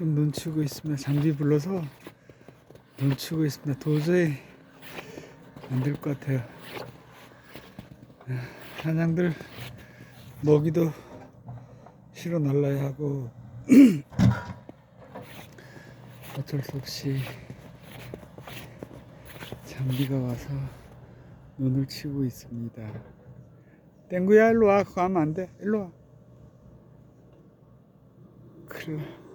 지금 눈 치우고 있습니다. 장비 불러서 눈 치우고 있습니다. 도저히 안 될 것 같아요. 사냥들 먹이도 실어 날라야 하고 어쩔 수 없이 장비가 와서 눈을 치고 있습니다. 땡구야 일로 와. 그거 하면 안 돼. 일로 와. 큰일 나.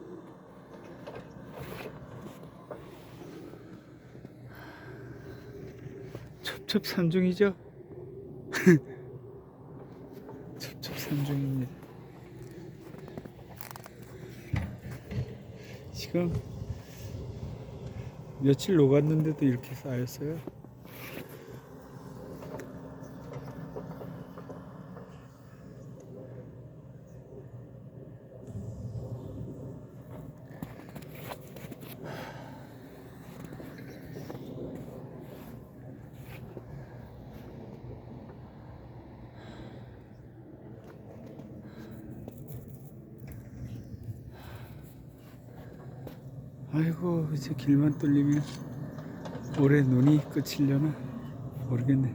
첩첩산중이죠? 첩첩산중입니다. 지금 며칠 녹았는데도 이렇게 쌓였어요. 아이고 이제 길만 뚫리면 올해 눈이 끝이려나 모르겠네.